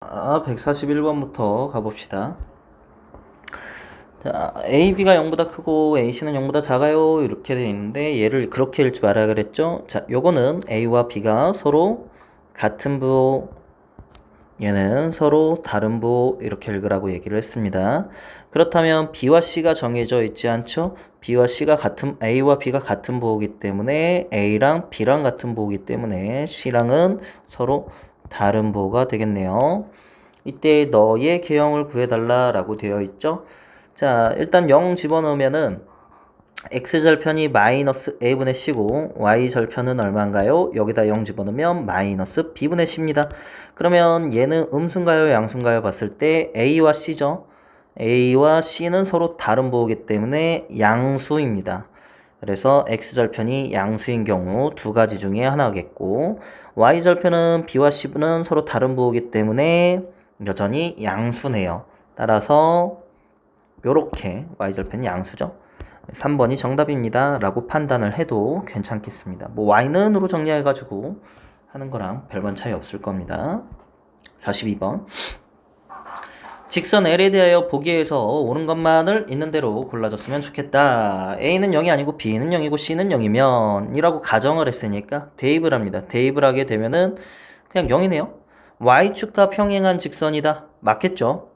아, 141번부터 가봅시다. 자, AB가 0보다 크고 AC는 0보다 작아요. 이렇게 돼 있는데 얘를 그렇게 읽지 말아야 그랬죠? 자, 요거는 A와 B가 서로 같은 부호 얘는 서로 다른 부호 이렇게 읽으라고 얘기를 했습니다. 그렇다면 B와 C가 정해져 있지 않죠? B와 C가 같은 A와 B가 같은 부호이기 때문에 A랑 B랑 같은 부호이기 때문에 C랑은 서로 다른 부호가 되겠네요. 이때 너의 개형을 구해달라 라고 되어 있죠. 자, 일단 0 집어넣으면은 x절편이 마이너스 a분의 c고 y절편은 얼마인가요? 여기다 0 집어넣으면 마이너스 b분의 c입니다. 그러면 얘는 음수인가요? 양수인가요? 봤을 때 a와 c죠. a와 c는 서로 다른 부호이기 때문에 양수입니다. 그래서 x절편이 양수인 경우 두 가지 중에 하나겠고 y절편은 b와 c는 서로 다른 부호이기 때문에 여전히 양수네요. 따라서 요렇게 y절편이 양수죠. 3번이 정답입니다. 라고 판단을 해도 괜찮겠습니다. 뭐 y는으로 정리해가지고 하는 거랑 별반 차이 없을 겁니다. 42번 직선 L에 대하여 보기에서 옳은 것만을 있는 대로 골라줬으면 좋겠다. A는 0이 아니고 B는 0이고 C는 0이면 이라고 가정을 했으니까 대입을 합니다. 대입을 하게 되면은 그냥 0이네요. Y축과 평행한 직선이다. 맞겠죠?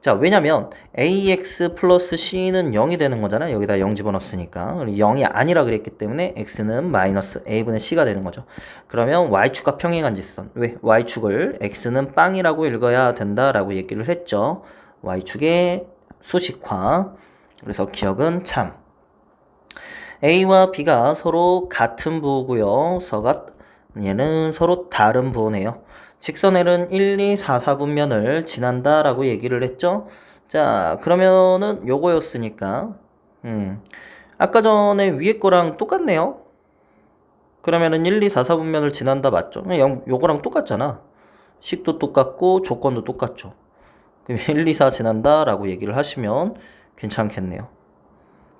자, 왜냐면 ax 플러스 c는 0이 되는 거잖아요. 여기다 0 집어넣었으니까. 0이 아니라 그랬기 때문에 x는 마이너스 a분의 c가 되는 거죠. 그러면 y축과 평행한 직선. 왜? y축을 x는 빵이라고 읽어야 된다라고 얘기를 했죠. y축의 수식화. 그래서 기억은 참. a와 b가 서로 같은 부호고요. 서가 얘는 서로 다른 부호네요. 직선 L은 1, 2, 4, 4분면을 지난다 라고 얘기를 했죠. 자, 그러면은 요거였으니까, 음, 아까 전에 위에 거랑 똑같네요. 그러면은 1, 2, 4, 4분면을 지난다 맞죠? 요, 요거랑 똑같잖아. 식도 똑같고 조건도 똑같죠. 그럼 1, 2, 4 지난다 라고 얘기를 하시면 괜찮겠네요.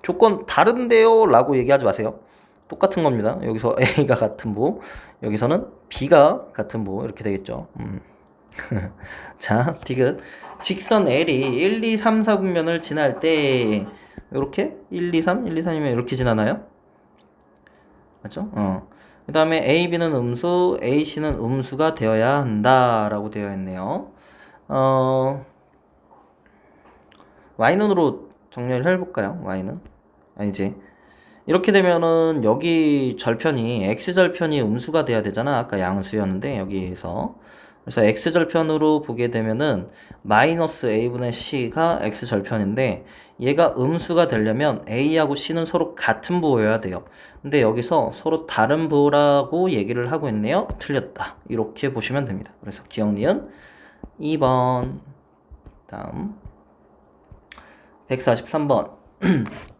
조건 다른데요? 라고 얘기하지 마세요. 똑같은 겁니다. 여기서 A가 같은 부, 여기서는 B가 같은 부 이렇게 되겠죠. 음. 자, 디귿. 직선 L이 1, 2, 3, 4분면을 지날 때 이렇게 1, 2, 3, 1, 2, 3이면 이렇게 지나나요? 맞죠? 어. 그 다음에 A, B는 음수, A, C는 음수가 되어야 한다 라고 되어 있네요. 어, Y는으로 정리를 해볼까요? Y는? 아니지. 이렇게 되면은 여기 절편이 x절편이 음수가 돼야 되잖아. 아까 양수였는데 여기에서 그래서 x절편으로 보게 되면은 마이너스 a분의 c가 x절편인데 얘가 음수가 되려면 a하고 c는 서로 같은 부호여야 돼요. 근데 여기서 서로 다른 부호라고 얘기를 하고 있네요. 틀렸다. 이렇게 보시면 됩니다. 그래서 기억 니은 2번 다음 143번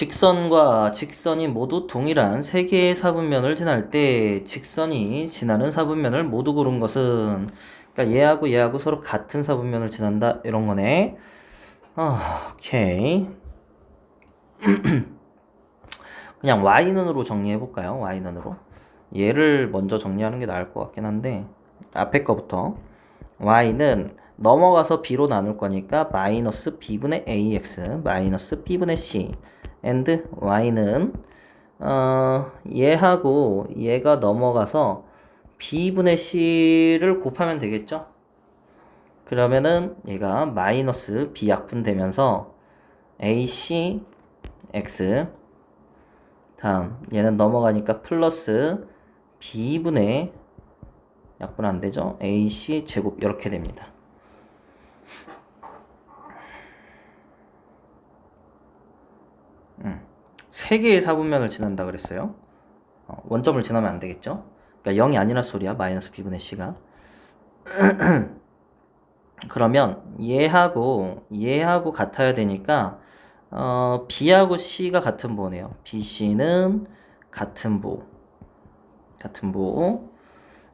직선과 직선이 모두 동일한 세 개의 사분면을 지날 때 직선이 지나는 사분면을 모두 고른 것은 그러니까 얘하고 얘하고 서로 같은 사분면을 지난다 이런 거네. 아, 오케이. 그냥 y는으로 정리해 볼까요? y는으로. 얘를 먼저 정리하는 게 나을 것 같긴 한데 앞에 거부터 y는 넘어가서 b로 나눌 거니까 마이너스 b분의 ax 마이너스 b분의 c and y는 어, 얘하고 얘가 넘어가서 b분의 c를 곱하면 되겠죠? 그러면은 얘가 마이너스 b약분 되면서 ac x 다음 얘는 넘어가니까 플러스 b분의 약분 안 되죠? ac 제곱 이렇게 됩니다. 세 개의 사분면을 지난다 그랬어요. 어, 원점을 지나면 안 되겠죠. 그러니까 0이 아니라 소리야. 마이너스 b분의 c가. 그러면 얘하고 얘하고 같아야 되니까 어, b하고 c가 같은 부호네요. b, c는 같은 부호. 같은 부호.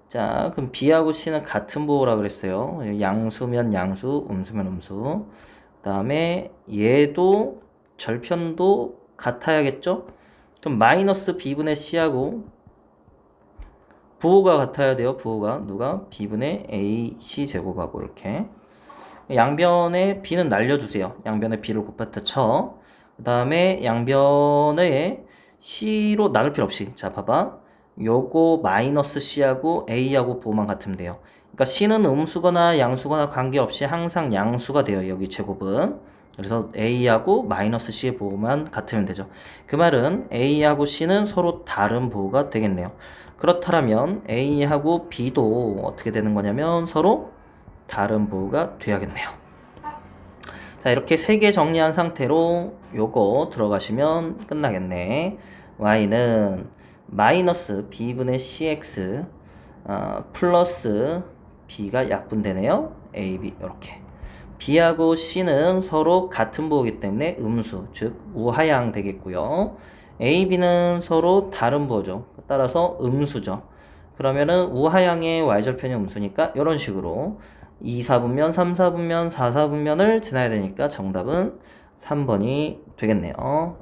자, 그럼 b하고 c는 같은 부호라 그랬어요. 양수면 양수, 음수면 음수. 그다음에 얘도 절편도 같아야겠죠? 그럼 마이너스 b분의 c하고 부호가 같아야 돼요. 부호가 누가 b분의 ac 제곱하고 이렇게 양변에 b는 날려주세요. 양변에 b를 곱했다 쳐. 그 다음에 양변에 c로 나눌 필요 없이 자 봐봐. 요거 마이너스 c하고 a하고 부호만 같으면 돼요. 그러니까 c는 음수거나 양수거나 관계없이 항상 양수가 돼요. 여기 제곱은. 그래서 a하고 마이너스 c의 부호만 같으면 되죠. 그 말은 a하고 c는 서로 다른 부호가 되겠네요. 그렇다면 a하고 b도 어떻게 되는 거냐면 서로 다른 부호가 돼야겠네요. 자, 이렇게 세 개 정리한 상태로 요거 들어가시면 끝나겠네. y는 마이너스 b분의 cx 어, 플러스 b가 약분되네요. a, b 이렇게. B하고 c는 서로 같은 부호이기 때문에 음수, 즉 우하향 되겠고요. a, b는 서로 다른 부호죠. 따라서 음수죠. 그러면은 우하향의 y절편이 음수니까 이런 식으로 2, 4분면, 3, 4분면, 4, 4분면을 지나야 되니까 정답은 3번이 되겠네요.